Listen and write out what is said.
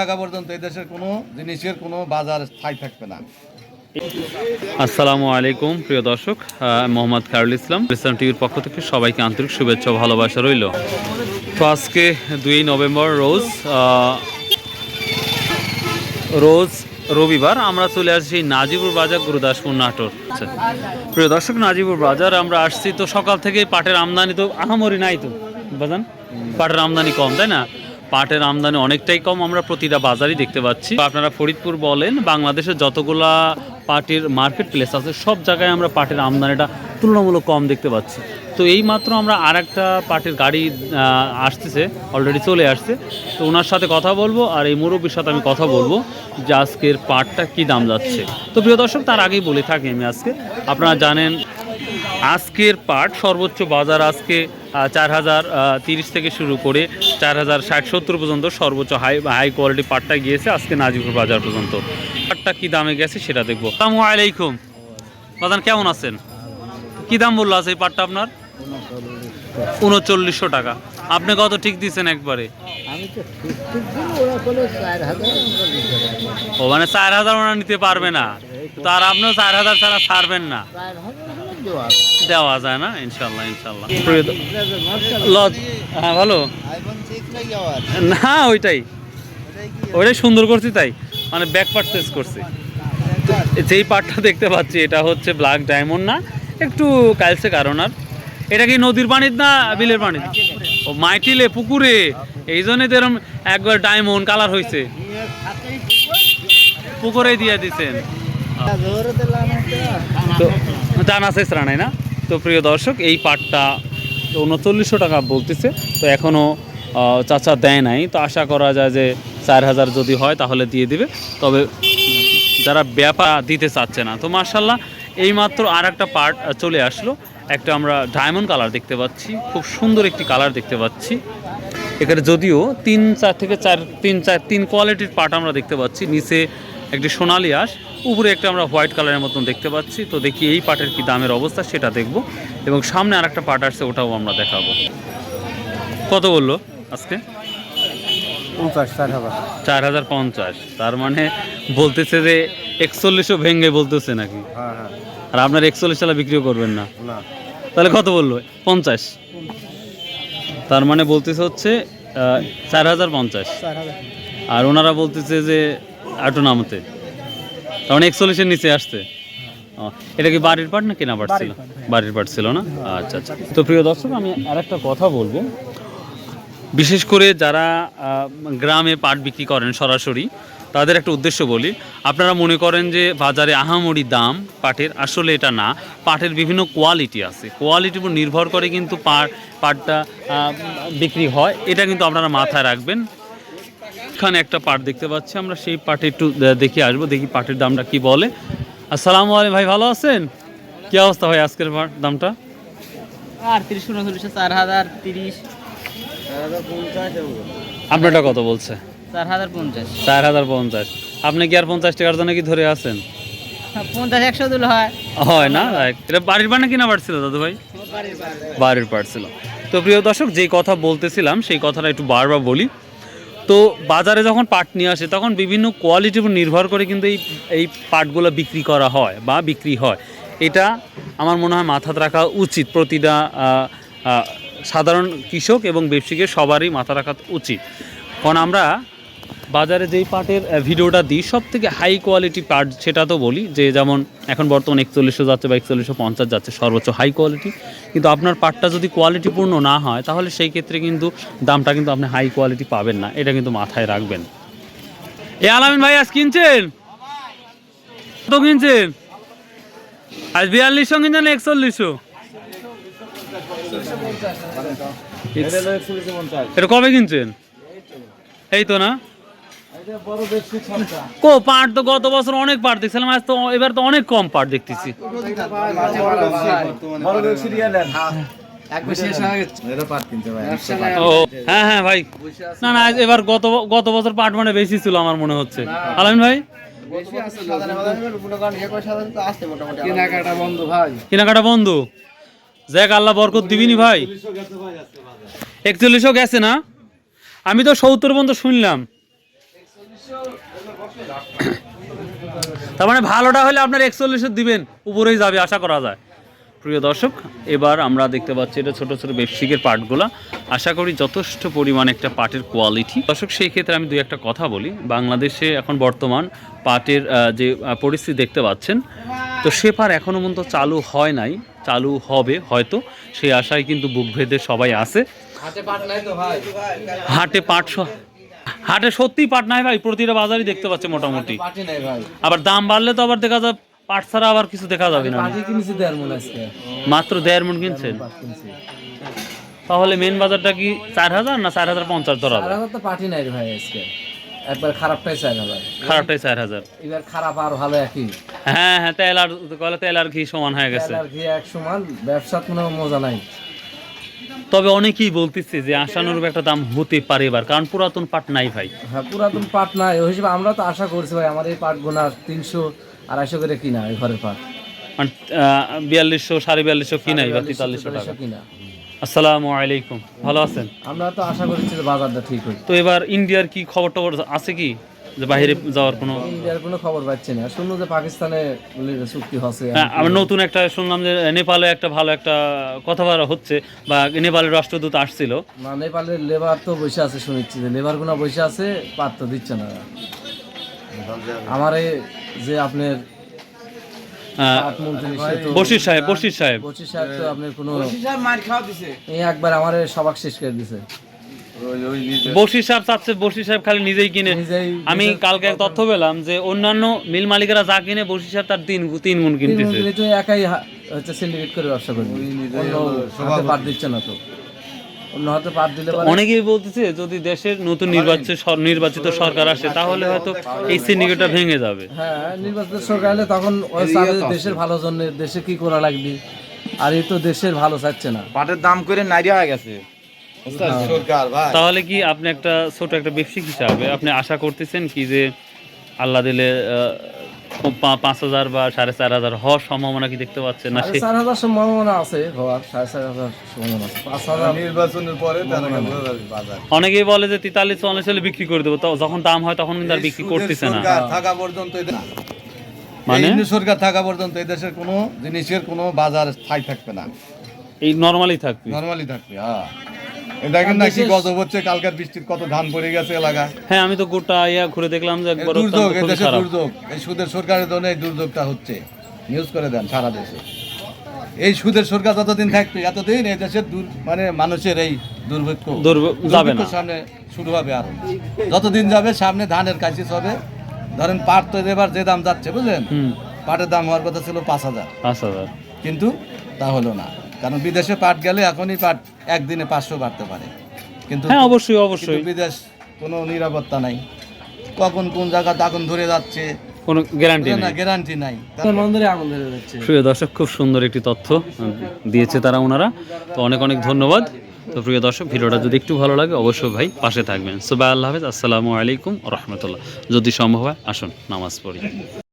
টাকা পর্যন্ত এই কোনো জিনিসের কোনো বাজার স্থায়ী থাকবে না। আসসালামু আলাইকুম, প্রিয় দর্শক। মোহাম্মদ খায়রুল ইসলাম। ইসলাম টিভির পক্ষ থেকে সবাইকে আন্তরিক শুভেচ্ছা ভালোবাসা রইল। তো আজকে দুই নভেম্বর, রোজ রোজ রবিবার আমরা চলে আসছি নাজিবুর বাজার গুরুদাসপুর নাটোর। প্রিয় দর্শক, নাজিবুর বাজার আমরা আসছি তো সকাল থেকে পাটের আমদানি তো আহামরি নাই তো, বাজান? পাটের আমদানি কম, তাই না? পাটের আমদানি অনেকটাই কম। আমরা প্রতিটা বাজারই দেখতে পাচ্ছি। আপনারা ফরিদপুর বলেন, বাংলাদেশের যতগুলা পাটের মার্কেট প্লেস আছে, সব জায়গায় আমরা পাটের আমদানিটা তুলনামূলক কম দেখতে পাচ্ছি। তো এই মাত্র আমরা আর একটা পাটের গাড়ি আসতেছে অলরেডি চলে আসছে। তো ওনার সাথে কথা বলব আর এই মুরব্বীর সাথে আমি কথা বলব যে আজকের পাটটা কী দাম যাচ্ছে। তো প্রিয় দর্শক, তার আগেই বলে থাকি আমি আজকে। আপনারা জানেন আজকের পাট সর্বোচ্চ বাজার আজকে চার হাজার তিরিশ থেকে শুরু করে চার হাজার ষাট সত্তর পর্যন্ত সর্বোচ্চ হাই হাই কোয়ালিটি পাটটা গিয়েছে আজকে নাজিপুর বাজার পর্যন্ত। পাটটা কি দামে গেছে সেটা দেখব। আসসালামু আলাইকুম। বাদান কেমন আছেন? কি দাম বলল আছে এই পাটটা আপনার? উনচল্লিশশো টাকা। আপনি কত ঠিক দিচ্ছেন একবারে? ও মানে চার হাজার ওনা নিতে পারবে না। তো আর আপনিও চার হাজার ছাড়া ছাড়বেন না। দেওয়া যায় না ইনশাল্লাহ ইনশাল্লাহ। লজ হ্যাঁ ভালো না ওইটাই। ওইটাই সুন্দর করছি তাই মানে ব্যাক পার্ট চেস করছি। যেই পার্টটা দেখতে পাচ্ছি এটা হচ্ছে ব্ল্যাক ডায়মন্ড না একটু কালসে কারণ আর। এটা কি নদীর পানির না বিলের পানির ও মাইটিলে পুকুরে। এই জন্যই তো এরকম একবার ডায়মন্ড কালার হয়েছে পুকুরেই দিয়ে দিছেন। একটা। তো জানা শেষ রানাই না? তো প্রিয় দর্শক, এই পাটটা উনচল্লিশশো টাকা বলতেছে, তো এখনও চাচা দেয় নাই। তো আশা করা যায় যে চার হাজার যদি হয় তাহলে দিয়ে দিবে। তবে যারা ব্যাপা দিতে চাচ্ছে না, তো মার্শাল্লাহ এইমাত্র আর একটা পার্ট চলে আসলো। একটা আমরা ডায়মন্ড কালার দেখতে পাচ্ছি, খুব সুন্দর একটি কালার দেখতে পাচ্ছি। এখানে যদিও তিন চার থেকে চার, তিন চার, তিন কোয়ালিটির পাট আমরা দেখতে পাচ্ছি। নিচে একটি সোনালি আঁশ উপরে একটা আমরা হোয়াইট কালারের মতন দেখতে পাচ্ছি। তো দেখি এই পাটের কি দামের অবস্থা সেটা দেখব। এবং সামনে আর একটা পাট আসছে ওটাও আমরা দেখাবো। কত বলল আজকে? চার হাজার। পঞ্চাশ। তার মানে বলতেছে যে একচল্লিশও ভেঙে বলতেছে নাকি? হ্যাঁ হ্যাঁ। আর আপনার একচল্লিশ সালে বিক্রিও করবেন না? না। তাহলে কত বলল? পঞ্চাশ। তার মানে বলতেছে হচ্ছে চার হাজার পঞ্চাশ। আর ওনারা বলতেছে যে আটো নামতে। তার মানে একচল্লিশের নিচে আসছে। ও, এটা কি বাড়ির পাট না কেনা পাট ছিল বাড়ির পাট ছিল না? আচ্ছা আচ্ছা। তো প্রিয় দর্শক আমি আর একটা কথা বলব। বিশেষ করে যারা গ্রামে পাট বিক্রি করেন সরাসরি তাদের একটা উদ্দেশ্য বলি। আপনারা মনে করেন যে বাজারে আহামরি দাম পাটের আসলে এটা না। পাটের বিভিন্ন কোয়ালিটি আছে। কোয়ালিটির উপর নির্ভর করে কিন্তু পাট পাটটা বিক্রি হয়। এটা কিন্তু আপনারা মাথায় রাখবেন। এখানে একটা পাট দেখতে পাচ্ছি। আমরা সেই পাটে একটু দেখে আসব দেখি পাটের দামটা কি বলে। আসসালামু আলাইকুম ভাই ভালো আছেন? কি অবস্থা ভাই আজকের পাট দামটা? আর তিরিশ উনচল্লিশ চার হাজার তিরিশ। আপনারটা কত বলছে? চার হাজার পঞ্চাশ। চার হাজার পঞ্চাশ। আপনি কি আর পঞ্চাশ টাকার জন্য কি ধরে আছেন? পঞ্চাশ একশো দিলে হয়। হয় না? এটা বাড়ির বানা কিনা পারছিল দাদু ভাই? বাড়ির পারছিল তো প্রিয় দর্শক যেই কথা বলতেছিলাম সেই কথাটা একটু বারবার বলি। তো বাজারে যখন পাট নিয়ে আসে, তখন বিভিন্ন কোয়ালিটির উপর নির্ভর করে কিন্তু এই এই পাটগুলো বিক্রি করা হয় বা বিক্রি হয়। এটা আমার মনে হয় মাথা রাখা উচিত। প্রতিটা সাধারণ কৃষক এবং ব্যবসায়ীকে সবারই মাথা রাখা উচিত। কারণ আমরা বাজারে যেই পাটের ভিডিওটা দিই সব থেকে হাই কোয়ালিটি পাট সেটা তো বলি যে যেমন এখন বর্তমানে একচল্লিশশো যাচ্ছে বা একচল্লিশশো পঞ্চাশ যাচ্ছে সর্বোচ্চ হাই কোয়ালিটি কিন্তু আপনার পাটটা যদি কোয়ালিটিপূর্ণ না হয় তাহলে সেই ক্ষেত্রে কিন্তু দামটা কিন্তু আপনি হাই কোয়ালিটি পাবেন না এটা কিন্তু মাথায় রাখবেন। এ আলামিন ভাই আজ কিনছেন? কত কিনছেন? আজ বিয়াল্লিশশো কিনছেন একচল্লিশশো? এটা কবে কিনছেন? এই তো না? কো পাট তো গত বছর অনেক পাট দেখছিলাম আজ তো এবার তো অনেক কম পাট দেখতেছি। এরা পাট কিনতে ভাই ও হ্যাঁ হ্যাঁ ভাই। না না এবার গত গত বছর পাট মানে বেশি ছিল আমার মনে হচ্ছে। আলামিন ভাই? কেনাকাটা বন্ধ ভাই। কেনাকাটা বন্ধ? যাক আল্লাহ বরকত দিবিনি ভাই। একচল্লিশও গেছে না? আমি তো সত্তর পর্যন্ত শুনলাম। তার মানে ভালোটা হলে আপনার একচল্লিশে দিবেন উপরেই যাবে আশা করা যায়। প্রিয় দর্শক এবার আমরা দেখতে পাচ্ছি এটা ছোট ছোট বেবসিকের পার্টগুলো আশা করি যথেষ্ট পরিমাণ একটা পাটের কোয়ালিটি দর্শক সেই ক্ষেত্রে আমি দুই একটা কথা বলি। বাংলাদেশে এখন বর্তমান পাটের যে পরিস্থিতি দেখতে পাচ্ছেন তো সে পার এখনও পর্যন্ত চালু হয় নাই চালু হবে হয়তো সেই আশায় কিন্তু বুক ভেদে সবাই আছে। হাটে পাট হাটে সত্যি পাট নাই ভাই প্রতিটা বাজারই দেখতে পাচ্ছে মোটামুটি। আবার দাম বাড়লে তো আবার দেখা যায় পাট ছাড়া আবার কিছু দেখা যাবে না। মাত্র দেড় মন কিনছেন? তাহলে মেন বাজারটা কি চার হাজার না চার হাজার পঞ্চাশ ধরা তো পাটি নাই ভাই আজকে। একবার খারাপটাই চার হাজার খারাপটাই চার হাজার। এবার খারাপ আর ভালো একই। হ্যাঁ হ্যাঁ তেল আর তেল আর ঘি সমান হয়ে গেছে। তেল আর ঘি এক সমান ব্যবসার কোনো মজা নাই। তবে অনেকেই বলতেছে যে আশানুরূপ একটা দাম হতে পারে এবার কারণ পুরাতন পাট নাই ভাই। হ্যাঁ পুরাতন পাট নাই। ওই হিসেবে আমরা তো আশা করছি ভাই আমার এই পাট গোনা তিনশো আড়াইশো করে কিনা এই ঘরের পাট। মানে বিয়াল্লিশশো সাড়ে বিয়াল্লিশশো কি নাই বা তেতাল্লিশশো টাকা। কিনা। আসসালামু আলাইকুম ভালো আছেন? আমরা তো আশা করছি যে বাজারটা ঠিক হই তো এবার ইন্ডিয়ার কি খবর টবর আছে কি? যে বাইরে যাওয়ার কোনো কোনো খবর পাচ্ছি না। শুনলো যে পাকিস্তানে চুক্তি হচ্ছে। হ্যাঁ আমি নতুন একটা শুনলাম যে নেপালে একটা ভালো একটা কথাবার্তা হচ্ছে বা নেপালের রাষ্ট্রদূত আসছিল। না নেপালের লেবার তো বসে আছে শুনেছি যে লেবার গুনা বসে আছে দিচ্ছে না। আমার এই যে আপনার তো বশির সাহেব বশির সাহেব। বশির সাহেব তো আপনার কোনো এই একবার আমার সবাক শেষ করে দিছে। সাহেব চাচ্ছে সাহেব খালি নিজেই কিনে। আমি কালকে এক তথ্য পেলাম যে অন্যান্য মিল মালিকেরা যা কিনে সাহেব তার তিন তিন গুণ কিনতেছে। একাই হচ্ছে সিন্ডিকেট করে ব্যবসা করবে। পাট দিচ্ছে না তো। অন্য হাতে পাট দিলে পারে অনেকেই বলতেছে যদি দেশের নতুন নির্বাচিত নির্বাচিত সরকার আসে তাহলে হয়তো এই সিন্ডিকেটটা ভেঙে যাবে। হ্যাঁ নির্বাচিত সরকার এলে তখন দেশের ভালো জন্য দেশে কি করা লাগবে? আর এই তো দেশের ভালো চাচ্ছে না। পাটের দাম করে নাইরিয়া হয়ে গেছে। তাহলে কি আপনি একটা ছোট একটা ব্যবসায়িক হিসাবে আপনি আশা করতেছেন কি যে আল্লাহ দিলে পাঁচ হাজার বা সাড়ে চার হাজার হওয়ার সম্ভাবনা কি দেখতে পাচ্ছেন? না চার হাজার সম্ভাবনা আছে হওয়ার সাড়ে চার হাজার সম্ভাবনা পাঁচ হাজার নির্বাচনের পরে অনেকেই বলে যে তেতাল্লিশ চল্লিশ হলে বিক্রি করে দেবো তো যখন দাম হয় তখন কিন্তু আর বিক্রি করতেছে না। থাকা পর্যন্ত মানে? সরকার থাকা পর্যন্ত এই দেশের কোনো জিনিসের কোনো বাজার স্থায়ী থাকবে না। এই নর্মালি থাকবে। নরমালি থাকবে হ্যাঁ। দেখেন না কি গজব হচ্ছে কালকার বৃষ্টির কত ধান পড়ে গেছে এলাকায়। হ্যাঁ আমি তো গোটা ইয়া ঘুরে দেখলাম যে একবার দুর্যোগ দেশে দুর্যোগ। এই সুদের সরকারের জন্য এই দুর্যোগটা হচ্ছে। নিউজ করে দেন সারা দেশে। এই সুদের সরকার যতদিন থাকবে এতদিন এই দেশের দূর মানে মানুষের এই দুর্ভিক্ষ যাবে না। সামনে শুরু হবে আরও। যতদিন যাবে সামনে ধানের কাশিস হবে। ধরেন পাট তো এবার যে দাম যাচ্ছে বুঝলেন? পাটের দাম হওয়ার কথা ছিল পাঁচ হাজার। পাঁচ হাজার। কিন্তু তা হলো না। কারণ বিদেশে পাট গেলে এখনই পাট একদিনে পাঁচশো বাড়তে পারে। কিন্তু হ্যাঁ অবশ্যই অবশ্যই। বিদেশ কোনো নিরাপত্তা নাই। কখন কোন জায়গা আগুন ধরে যাচ্ছে? কোনো গ্যারান্টি না গ্যারান্টি নাই। প্রিয় দর্শক খুব সুন্দর একটি তথ্য দিয়েছে তারা ওনারা। তো অনেক অনেক ধন্যবাদ। তো প্রিয় দর্শক ভিডিওটা যদি একটু ভালো লাগে অবশ্যই ভাই পাশে থাকবেন। সুবাহ আল্লাহ হাফেজ আসসালামু আলাইকুম রহমতুল্লাহ। যদি সম্ভব হয় আসুন নামাজ পড়ি।